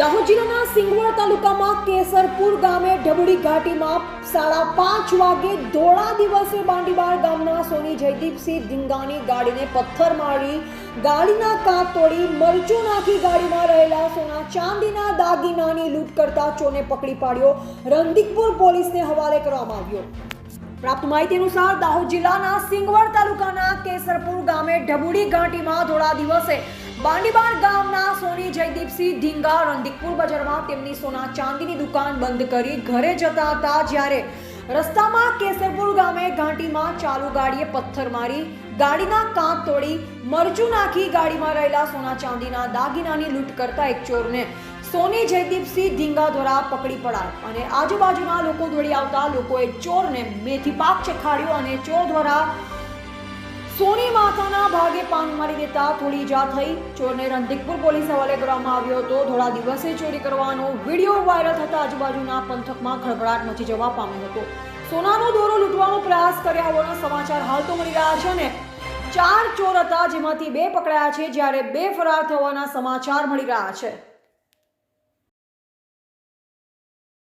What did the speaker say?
દાહોદ જિલ્લાના સિંગવડ તાલુકામાં કેસરપુર ગામે ઢબુડી ઘાટીમાં સાડા પાંચ વાગે ધોળા દિવસે બાંડીબાર ગામના સોની જયદીપસિંહ ધીંગાની ગાડીને પથ્થર મારી ગાડીના કાચ તોડી મરચું નાખી ગાડીમાં રહેલા સોના ચાંદીના દાગીનાની લૂંટ કરતા ચોરને પકડી પાડ્યો. રંદીકપુર પોલીસને હવાલે કરવામાં આવ્યો. પ્રાપ્ત માહિતી અનુસાર દાહોદ જિલ્લાના સિંગવડ તાલુકાના કેસરપુર ગામે ઢબુડી ઘાટીમાં ધોળા દિવસે બાંડીબાર ગામના સોની જયદીપસિંહ ઢીંગા રંદીકપુર બજારમાં તેમની સોના ચાંદીની દુકાન બંધ કરી ઘરે જતા હતા જ્યારે રસ્તામાં કેસરપુર ગામે ઘાંટીમાં ચાલુ ગાડીએ પથ્થર મારી ગાડીના કાંત તોડી મરચું નાખી ગાડીમાં રહેલા સોના ચાંદીના દાગીનાની લૂંટ કરતા એક ચોરને સોની જયદીપસિંહ ધીંગા દ્વારા પકડી પડાય અને આજુબાજુના લોકો દોડી આવતા લોકોએ ચોરને મેથી પાક ચખાડ્યો અને ચોર દ્વારા સોની માથાના ભાગે પાન મારી દેતા થોડી ઈજા થઈ. ચોરને રંધિકપુર પોલીસ હવાલે કરવામાં આવ્યો હતો. થોડા દિવસે ચોરી કરવાનો વીડિયો વાયરલ થતા આજુબાજુના પંથકમાં ખળભળાટ મચી જવા પામ્યો હતો. સોનાનો દોરો લૂંટવાનો પ્રયાસ કર્યા હોવાના સમાચાર હાલ તો મળી રહ્યા છે ને ચાર ચોર હતા જેમાંથી બે પકડાયા છે જ્યારે બે ફરાર થવાના સમાચાર મળી રહ્યા છે.